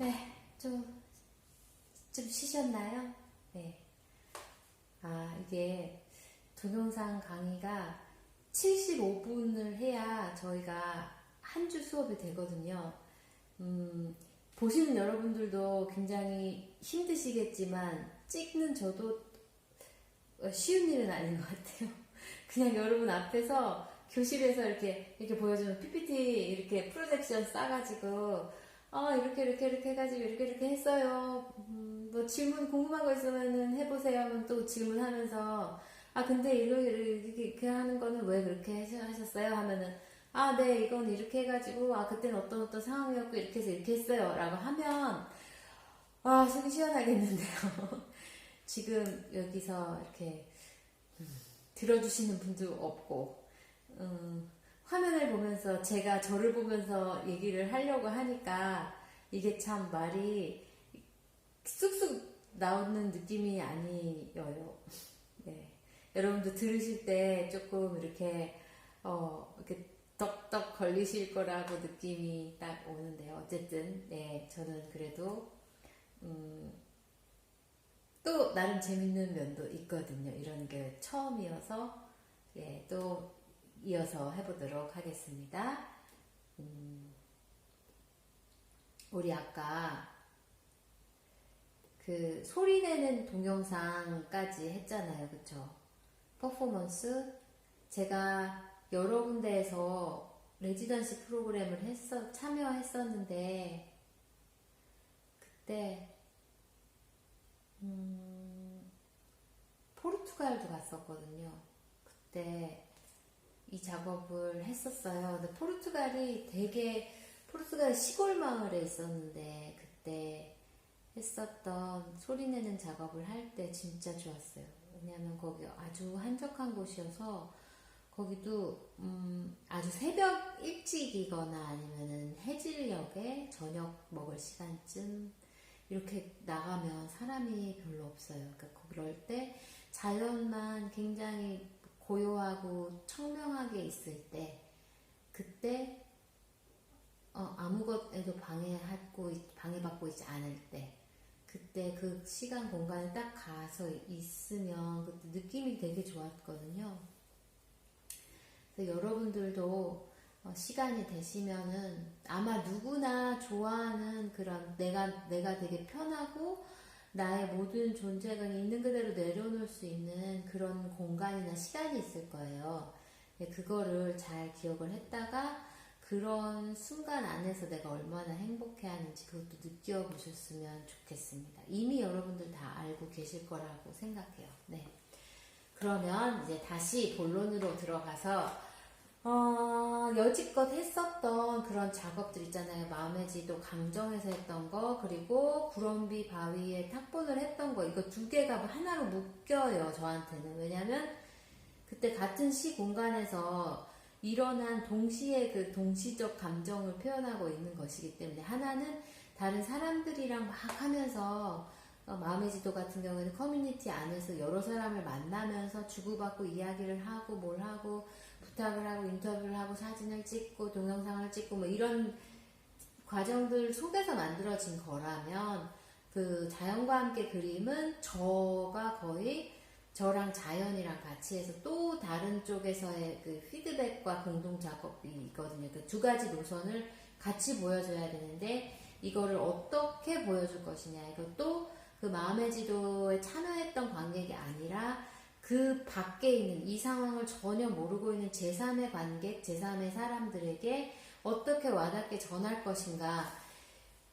네, 좀, 좀 쉬셨나요? 네. 아, 이게 동영상 강의가 75분을 해야 저희가 한 주 수업이 되거든요. 음, 보시는 여러분들도 굉장히 힘드시겠지만, 찍는 저도 쉬운 일은 아닌 것 같아요. 그냥 여러분 앞에서 교실에서 이렇게, 이렇게 보여주는 PPT 이렇게 프로젝션 싸가지고, 아, 이렇게, 이렇게, 이렇게 해가지고, 이렇게, 이렇게 했어요. 음, 뭐, 질문 궁금한 거 있으면은 해보세요. 하면 또 질문하면서, 아, 근데 이렇게, 이렇게, 이렇게 하는 거는 왜 그렇게 하셨어요? 하면은, 아, 네, 이건 이렇게 해가지고, 아, 그때는 어떤 어떤 상황이었고, 이렇게 해서 이렇게 했어요. 라고 하면, 아, 속이 시원하겠는데요. 지금 여기서 이렇게, 음, 들어주시는 분도 없고, 음, 화면을 보면서 제가 저를 보면서 얘기를 하려고 하니까 이게 참 말이 쑥쑥 나오는 느낌이 아니어요. 네. 여러분도 들으실 때 조금 이렇게, 어, 이렇게 떡떡 걸리실 거라고 느낌이 딱 오는데요. 어쨌든, 네, 저는 그래도, 음, 또 나름 재밌는 면도 있거든요. 이런 게 처음이어서, 예, 또 이어서 해보도록 하겠습니다. 음, 우리 아까 그 소리 내는 동영상까지 했잖아요. 그쵸? 퍼포먼스. 제가 여러 군데에서 레지던시 프로그램을 했어, 참여했었는데, 그때, 음, 포르투갈도 갔었거든요. 그때 이 작업을 했었어요. 근데 포르투갈이 되게 포르투갈 시골 마을에 있었는데 그때 했었던 소리내는 작업을 할 때 진짜 좋았어요. 왜냐하면 거기 아주 한적한 곳이어서 거기도 음 아주 새벽 일찍이거나 아니면은 해질녘에 저녁 먹을 시간쯤 이렇게 나가면 사람이 별로 없어요. 그러니까 그럴 때 자연만 굉장히 고요하고 청명하게 있을 때 그때 어, 아무것에도 방해하고 있- 방해받고 있지 않을 때 그때 그 시간 공간에 딱 가서 있으면 그때 느낌이 되게 좋았거든요. 그래서 여러분들도 어, 시간이 되시면은 아마 누구나 좋아하는 그런 내가 내가 되게 편하고 나의 모든 존재가 있는 그대로 내려놓을 수 있는 그런 공간이나 시간이 있을 거예요. 예, 그거를 잘 기억을 했다가 그런 순간 안에서 내가 얼마나 행복해 하는지 그것도 느껴보셨으면 좋겠습니다. 이미 여러분들 다 알고 계실 거라고 생각해요. 네. 그러면 이제 다시 본론으로 들어가서 어, 여지껏 했었던 그런 작업들 있잖아요. 마음의 지도 강정에서 했던 거, 그리고 구럼비 바위에 탁본을 했던 거, 이거 두 개가 하나로 묶여요, 저한테는. 왜냐면, 그때 같은 시 공간에서 일어난 동시에 그 동시적 감정을 표현하고 있는 것이기 때문에, 하나는 다른 사람들이랑 막 하면서, 어, 마음의 지도 같은 경우에는 커뮤니티 안에서 여러 사람을 만나면서 주고받고 이야기를 하고 뭘 하고 부탁을 하고 인터뷰를 하고 사진을 찍고 동영상을 찍고 뭐 이런 과정들 속에서 만들어진 거라면 그 자연과 함께 그림은 저가 거의 저랑 자연이랑 같이 해서 또 다른 쪽에서의 그 피드백과 공동 작업이 있거든요. 그 두 가지 노선을 같이 보여줘야 되는데 이거를 어떻게 보여줄 것이냐. 이것도 그 마음의 지도에 참여했던 관객이 아니라 그 밖에 있는 이 상황을 전혀 모르고 있는 제3의 관객, 제3의 사람들에게 어떻게 와닿게 전할 것인가.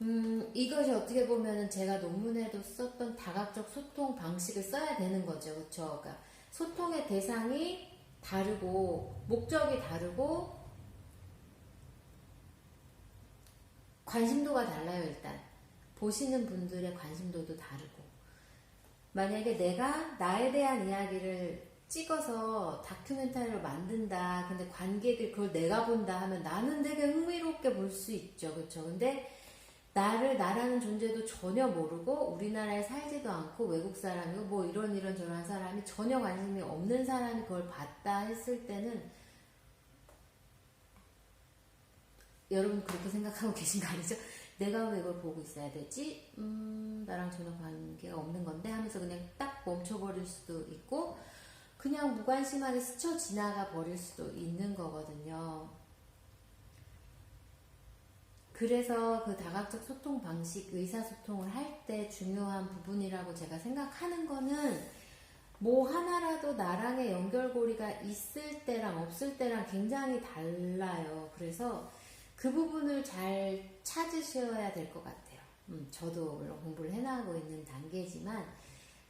음, 이것이 어떻게 보면은 제가 논문에도 썼던 다각적 소통 방식을 써야 되는 거죠. 그쵸? 그러니까 소통의 대상이 다르고, 목적이 다르고, 관심도가 달라요, 일단. 보시는 분들의 관심도도 다르고. 만약에 내가 나에 대한 이야기를 찍어서 다큐멘터리로 만든다. 근데 관객을 그걸 내가 본다 하면 나는 되게 흥미롭게 볼 수 있죠. 그렇죠? 근데 나를 나라는 존재도 전혀 모르고 우리나라에 살지도 않고 외국 사람이고 뭐 이런 이런 저런 사람이 전혀 관심이 없는 사람이 그걸 봤다 했을 때는 여러분 그렇게 생각하고 계신 거 아니죠? 내가 왜 이걸 보고 있어야 되지? 음, 나랑 전혀 관계가 없는 건데 하면서 그냥 딱 멈춰버릴 수도 있고, 그냥 무관심하게 스쳐 지나가 버릴 수도 있는 거거든요. 그래서 그 다각적 소통 방식, 의사소통을 할 때 중요한 부분이라고 제가 생각하는 거는 뭐 하나라도 나랑의 연결고리가 있을 때랑 없을 때랑 굉장히 달라요. 그래서 그 부분을 잘 찾으셔야 될 것 같아요. 음, 저도 물론 공부를 해나가고 있는 단계지만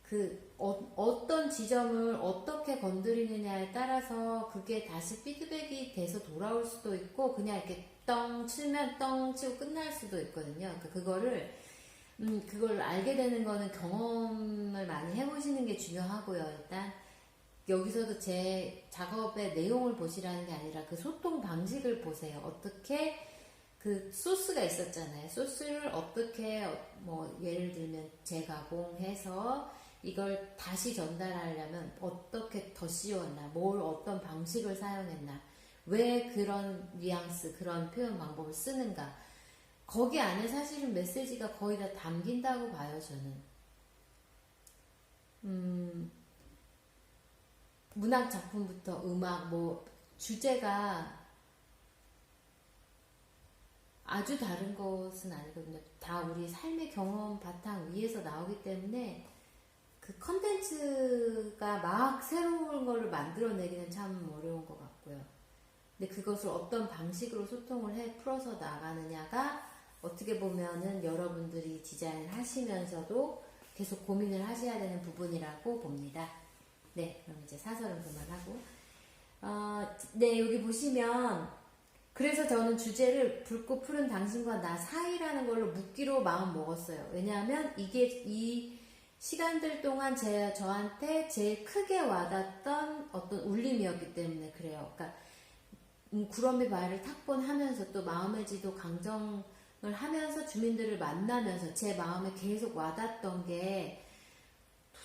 그 어, 떤 지점을 어떻게 건드리느냐에 따라서 그게 다시 피드백이 돼서 돌아올 수도 있고 그냥 이렇게 떵 치면 떵 치고 끝날 수도 있거든요. 그러니까 그거를 음, 그걸 알게 되는 거는 경험을 많이 해보시는 게 중요하고요. 일단 여기서도 제 작업의 내용을 보시라는 게 아니라 그 소통 방식을 보세요. 어떻게 그 소스가 있었잖아요. 소스를 어떻게 어, 뭐 예를 들면 재가공해서 이걸 다시 전달하려면 어떻게 더 씌웠나, 뭘 어떤 방식을 사용했나, 왜 그런 뉘앙스, 그런 표현 방법을 쓰는가. 거기 안에 사실은 메시지가 거의 다 담긴다고 봐요, 저는. 음, 문학 작품부터 음악, 뭐, 주제가 아주 다른 것은 아니거든요. 다 우리 삶의 경험 바탕 위에서 나오기 때문에 그 컨텐츠가 막 새로운 거를 만들어내기는 참 어려운 것 같고요. 근데 그것을 어떤 방식으로 소통을 해 풀어서 나가느냐가 어떻게 보면은 여러분들이 디자인을 하시면서도 계속 고민을 하셔야 되는 부분이라고 봅니다. 네, 그럼 이제 사설은 그만하고. 어, 네, 여기 보시면 그래서 저는 주제를 붉고 푸른 당신과 나 사이라는 걸로 묻기로 마음 먹었어요. 왜냐하면 이게 이 시간들 동안 제 저한테 제일 크게 와닿던 어떤 울림이었기 때문에 그래요. 그러니까 음, 구럼이 바위를 탁본 하면서 또 마음의 지도 강정을 하면서 주민들을 만나면서 제 마음에 계속 와닿던 게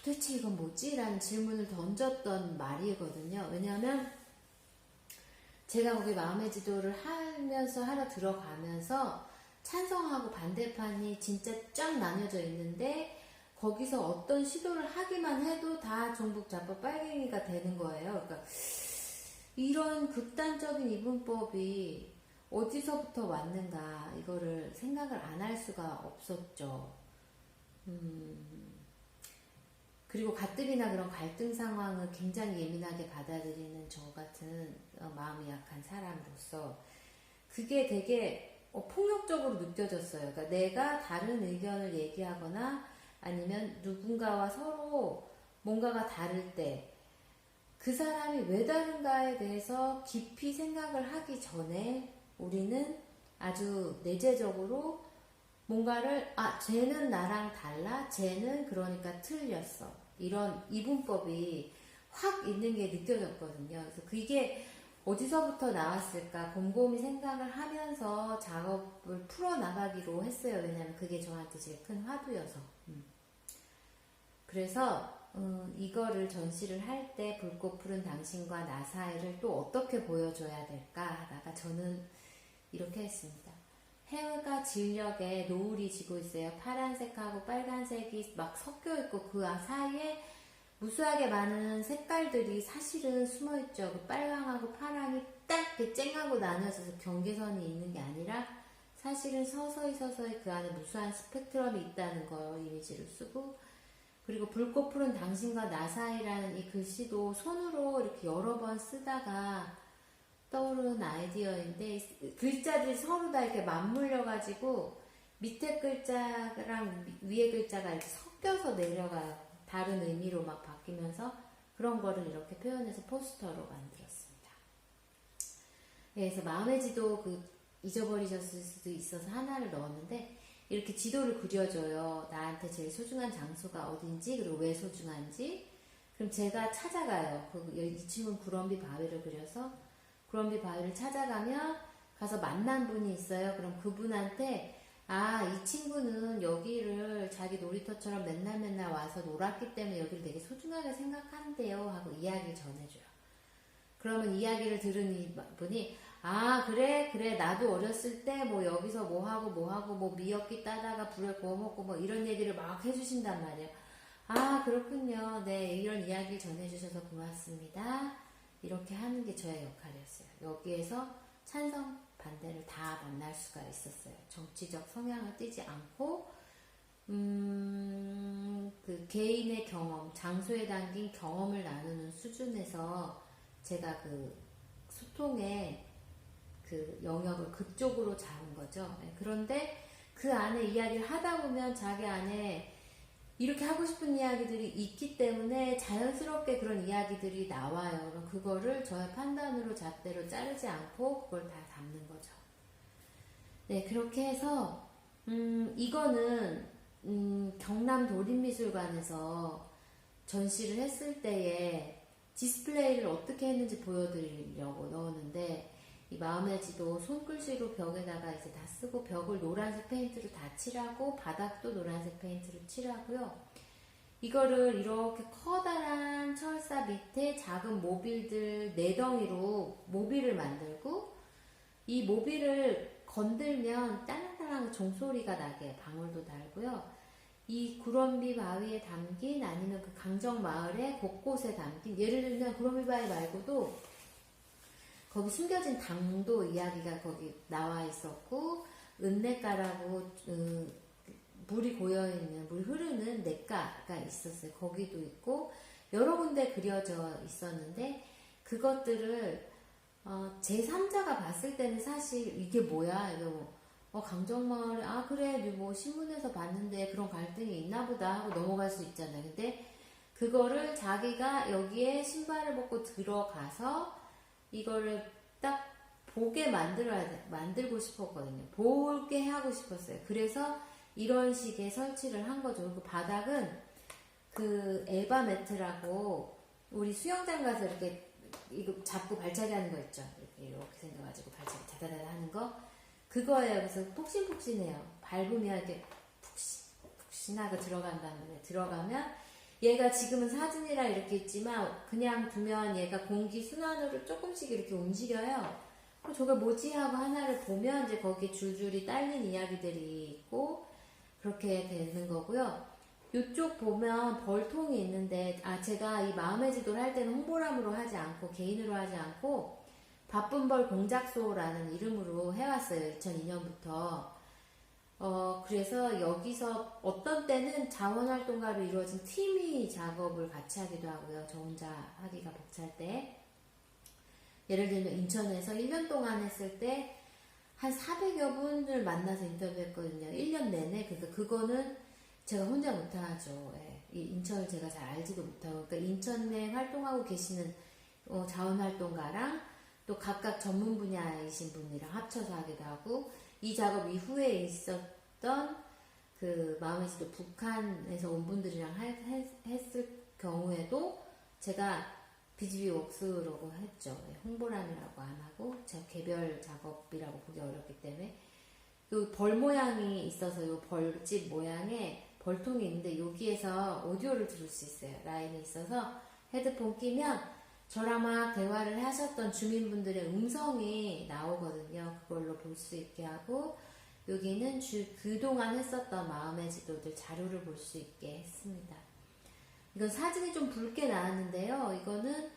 도대체 이건 뭐지? 라는 질문을 던졌던 말이거든요. 왜냐하면 제가 거기 마음의 지도를 하면서 하러 들어가면서 찬성하고 반대판이 진짜 쫙 나뉘어져 있는데 거기서 어떤 시도를 하기만 해도 다 종북 자법 빨갱이가 되는 거예요. 그러니까 이런 극단적인 이분법이 어디서부터 왔는가 이거를 생각을 안 할 수가 없었죠. 음, 그리고 가뜩이나 그런 갈등 상황을 굉장히 예민하게 받아들이는 저 같은 어, 마음이 약한 사람으로서 그게 되게 어, 폭력적으로 느껴졌어요. 그러니까 내가 다른 의견을 얘기하거나 아니면 누군가와 서로 뭔가가 다를 때 그 사람이 왜 다른가에 대해서 깊이 생각을 하기 전에 우리는 아주 내재적으로 뭔가를 아 쟤는 나랑 달라 쟤는 그러니까 틀렸어 이런 이분법이 확 있는 게 느껴졌거든요. 그래서 그게 어디서부터 나왔을까 곰곰이 생각을 하면서 작업을 풀어 나가기로 했어요. 왜냐하면 그게 저한테 제일 큰 화두여서. 음. 그래서 음, 이거를 전시를 할때 붉고 푸른 당신과 나 사이를 또 어떻게 보여줘야 될까 하다가 저는 이렇게 했습니다. 해가 진력에 노을이 지고 있어요. 파란색하고 빨간색이 막 섞여 있고 그 사이에 무수하게 많은 색깔들이 사실은 숨어 있죠. 그 빨강하고 파랑이 딱 이렇게 쨍하고 나눠져서 경계선이 있는 게 아니라 사실은 서서히 서서히 그 안에 무수한 스펙트럼이 있다는 거 이미지를 쓰고 그리고 불꽃 푸른 당신과 나 사이라는 이 글씨도 손으로 이렇게 여러 번 쓰다가 떠오르는 아이디어인데 글자들이 서로 다 이렇게 맞물려 가지고 밑에 글자랑 위에 글자가 이렇게 섞여서 내려가요. 다른 의미로 막 바뀌면서 그런 거를 이렇게 표현해서 포스터로 만들었습니다. 네, 그래서 마음의 지도 그 잊어버리셨을 수도 있어서 하나를 넣었는데 이렇게 지도를 그려줘요. 나한테 제일 소중한 장소가 어딘지 그리고 왜 소중한지 그럼 제가 찾아가요. 그, 이 친구는 구럼비 바위를 그려서 구럼비 바위를 찾아가면 가서 만난 분이 있어요. 그럼 그분한테 아, 이 친구는 여기를 자기 놀이터처럼 맨날 맨날 와서 놀았기 때문에 여기를 되게 소중하게 생각한대요. 하고 이야기를 전해줘요. 그러면 이야기를 들은 이 분이, 아 그래 그래 나도 어렸을 때 뭐 여기서 뭐 하고 뭐 하고 뭐 미역기 따다가 불에 구워 먹고 뭐 이런 얘기를 막 해주신단 말이에요. 아 그렇군요. 네 이런 이야기 전해주셔서 고맙습니다. 이렇게 하는 게 저의 역할이었어요. 여기에서 찬성 반대를 다 만날 수가 있었어요. 정치적 성향을 띠지 않고 음, 그 개인의 경험, 장소에 담긴 경험을 나누는 수준에서 제가 그 소통의 그 영역을 그쪽으로 잡은 거죠. 네, 그런데 그 안에 이야기를 하다 보면 자기 안에 이렇게 하고 싶은 이야기들이 있기 때문에 자연스럽게 그런 이야기들이 나와요. 그럼 그거를 저의 판단으로 잣대로 자르지 않고 그걸 다 담는 거죠. 네, 그렇게 해서, 음, 이거는, 음, 경남 도립미술관에서 전시를 했을 때에 디스플레이를 어떻게 했는지 보여드리려고 넣었는데, 이 마음의 지도 손글씨로 벽에다가 이제 다 쓰고 벽을 노란색 페인트로 다 칠하고 바닥도 노란색 페인트로 칠하고요. 이거를 이렇게 커다란 철사 밑에 작은 모빌들 네 덩이로 모빌을 만들고 이 모빌을 건들면 딸랑딸랑 종소리가 나게 방울도 달고요. 이 구럼비 바위에 담긴 아니면 그 강정 마을의 곳곳에 담긴 예를 들면 구럼비 바위 말고도 거기 숨겨진 당도 이야기가 거기 나와 있었고 은내가라고 음, 물이 고여 있는 물 흐르는 냇가가 있었어요. 거기도 있고 여러 군데 그려져 있었는데 그것들을 어, 제 3자가 봤을 때는 사실 이게 뭐야 뭐, 어, 강정마을에 아 그래 뭐 신문에서 봤는데 그런 갈등이 있나 보다 하고 넘어갈 수 있잖아요. 근데 그거를 자기가 여기에 신발을 벗고 들어가서 이거를 딱 보게 만들어야 돼, 만들고 싶었거든요. 볼게 하고 싶었어요. 그래서 이런 식의 설치를 한 거죠. 그 바닥은 그 에바 매트라고 우리 수영장 가서 이렇게 이거 잡고 발차기 하는 거 있죠. 이렇게, 생겨가지고 발차기 다다다 하는 거. 그거예요. 그래서 폭신폭신해요. 밟으면 이렇게 푹신, 푹신하고 들어간 다음에 들어가면 얘가 지금은 사진이라 이렇게 있지만 그냥 두면 얘가 공기 순환으로 조금씩 이렇게 움직여요. 그럼 저게 뭐지 하고 하나를 보면 이제 거기에 줄줄이 딸린 이야기들이 있고 그렇게 되는 거고요. 이쪽 보면 벌통이 있는데 아 제가 이 마음의 지도를 할 때는 홍보람으로 하지 않고 개인으로 하지 않고 바쁜 벌 공작소라는 이름으로 해왔어요. 2002년부터. 어, 그래서 여기서 어떤 때는 자원활동가로 이루어진 팀이 작업을 같이 하기도 하고요. 저 혼자 하기가 벅찰 때. 예를 들면 인천에서 1년 동안 했을 때 한 400여 분을 만나서 인터뷰했거든요. 1년 내내. 그러니까 그거는 제가 혼자 못하죠. 예. 이 인천을 제가 잘 알지도 못하고. 그러니까 인천 내 활동하고 계시는 어, 자원활동가랑 또 각각 전문 분야이신 분이랑 합쳐서 하기도 하고 이 작업 이후에 있었던 그 마음의 지도 북한에서 온 분들이랑 할- 했- 했을 경우에도 제가 BGB 웍스라고 했죠. 네, 홍보란이라고 안 하고 제가 개별 작업이라고 보기 어렵기 때문에 그벌 모양이 있어서 이 벌집 모양에 벌통이 있는데 여기에서 오디오를 들을 수 있어요. 라인이 있어서 헤드폰 끼면 저랑 막 대화를 하셨던 주민분들의 음성이 나오거든요. 그걸로 볼 수 있게 하고 여기는 주, 그동안 했었던 마음의 지도들 자료를 볼 수 있게 했습니다. 이건 사진이 좀 붉게 나왔는데요. 이거는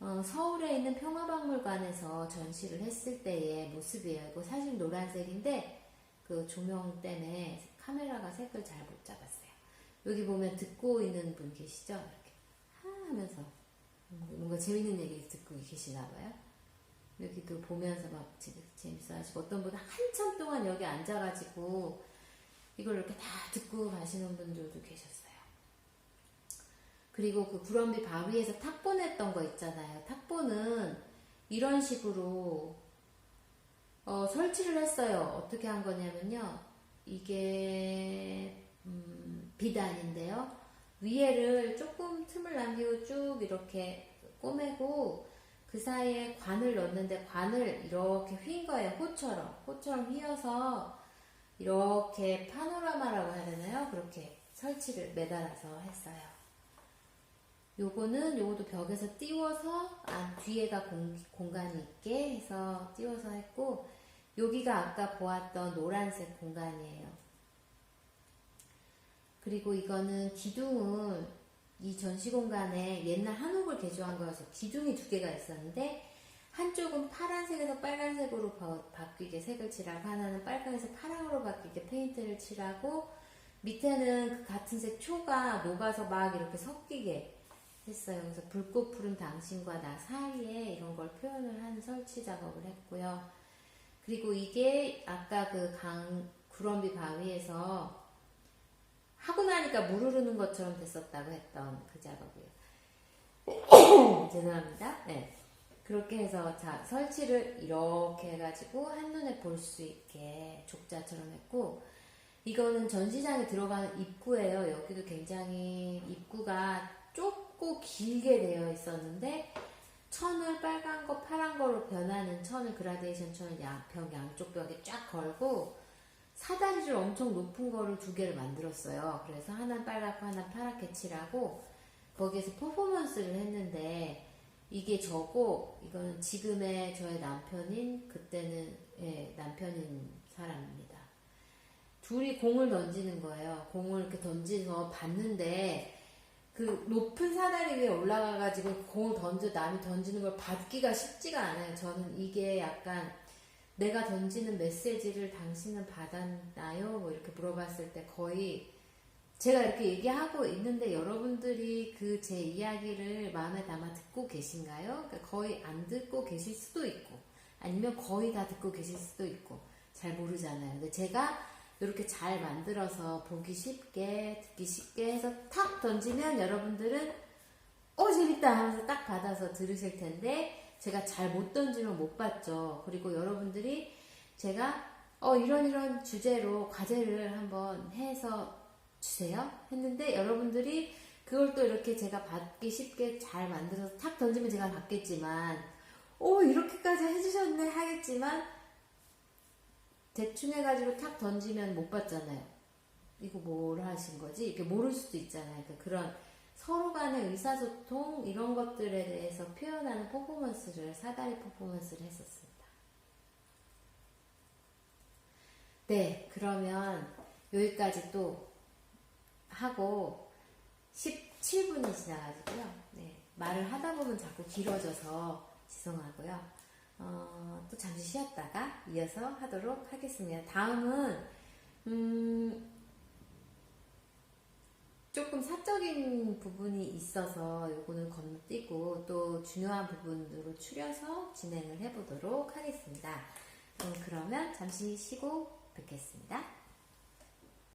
어, 서울에 있는 평화박물관에서 전시를 했을 때의 모습이에요. 이거 사실 노란색인데 그 조명 때문에 카메라가 색을 잘 못 잡았어요. 여기 보면 듣고 있는 분 계시죠? 이렇게 하 하면서 뭔가 재밌는 얘기 듣고 계시나 봐요. 여기도 보면서 막 재- 재밌어 하시고 어떤 분은 한참 동안 여기 앉아가지고 이걸 이렇게 다 듣고 가시는 분들도 계셨어요. 그리고 그 구럼비 바위에서 탁본 했던 거 있잖아요. 탁본은 이런 식으로 어, 설치를 했어요. 어떻게 한 거냐면요. 이게 음, 비단인데요. 위에를 조금 틈을 남기고 쭉 이렇게 꼬매고 그 사이에 관을 넣는데 관을 이렇게 휜 거예요. 호처럼. 호처럼 휘어서 이렇게 파노라마라고 해야 되나요? 그렇게 설치를 매달아서 했어요. 요거는 요것도 벽에서 띄워서 안 뒤에가 공, 공간이 있게 해서 띄워서 했고 여기가 아까 보았던 노란색 공간이에요. 그리고 이거는 기둥은 이 전시 공간에 옛날 한옥을 개조한 거여서 기둥이 두 개가 있었는데 한쪽은 파란색에서 빨간색으로 바, 바뀌게 색을 칠하고 하나는 빨간에서 파랑으로 바뀌게 페인트를 칠하고 밑에는 그 같은 색 초가 녹아서 막 이렇게 섞이게 했어요. 그래서 불꽃 푸른 당신과 나 사이에 이런 걸 표현을 한 설치 작업을 했고요. 그리고 이게 아까 그 강 구럼비 바위에서 하고 나니까 물 흐르는 것처럼 됐었다고 했던 그 작업이에요. 죄송합니다. 네. 그렇게 해서 자 설치를 이렇게 해가지고 한눈에 볼 수 있게 족자처럼 했고 이거는 전시장에 들어가는 입구예요. 여기도 굉장히 입구가 좁고 길게 되어 있었는데 천을 빨간 거 파란 거로 변하는 천을 그라데이션 천을 양, 벽 양쪽 벽에 쫙 걸고 사다리를 엄청 높은 거를 두 개를 만들었어요. 그래서 하나는 빨갛고 하나는 파랗게 칠하고 거기에서 퍼포먼스를 했는데 이게 저고 이거는 지금의 저의 남편인 그때는 예, 남편인 사람입니다. 둘이 공을 던지는 거예요. 공을 이렇게 던지서 봤는데 그 높은 사다리 위에 올라가가지고 공을 던져 남이 던지는 걸 받기가 쉽지가 않아요. 저는 이게 약간 내가 던지는 메시지를 당신은 받았나요? 뭐 이렇게 물어봤을 때 거의 제가 이렇게 얘기하고 있는데 여러분들이 그 제 이야기를 마음에 담아 듣고 계신가요? 그러니까 거의 안 듣고 계실 수도 있고 아니면 거의 다 듣고 계실 수도 있고 잘 모르잖아요. 근데 제가 이렇게 잘 만들어서 보기 쉽게 듣기 쉽게 해서 탁 던지면 여러분들은 어 재밌다 하면서 딱 받아서 들으실 텐데 제가 잘 못 던지면 못 받죠. 그리고 여러분들이 제가 어 이런 이런 주제로 과제를 한번 해서 주세요 했는데 여러분들이 그걸 또 이렇게 제가 받기 쉽게 잘 만들어서 탁 던지면 제가 받겠지만 오 이렇게까지 해주셨네 하겠지만 대충 해가지고 탁 던지면 못 받잖아요. 이거 뭘 하신 거지? 이렇게 모를 수도 있잖아요. 그러니까 그런 서로 간의 의사소통 이런 것들에 대해서 표현하는 퍼포먼스를 사다리 퍼포먼스를 했었습니다. 네, 그러면 여기까지 또 하고 17분이 지나가지고요. 네, 말을 하다 보면 자꾸 길어져서 죄송하고요. 어, 또 잠시 쉬었다가 이어서 하도록 하겠습니다. 다음은 음, 조금 사적인 부분이 있어서 요거는 건너뛰고 또 중요한 부분으로 추려서 진행을 해보도록 하겠습니다. 음, 그러면 잠시 쉬고 뵙겠습니다.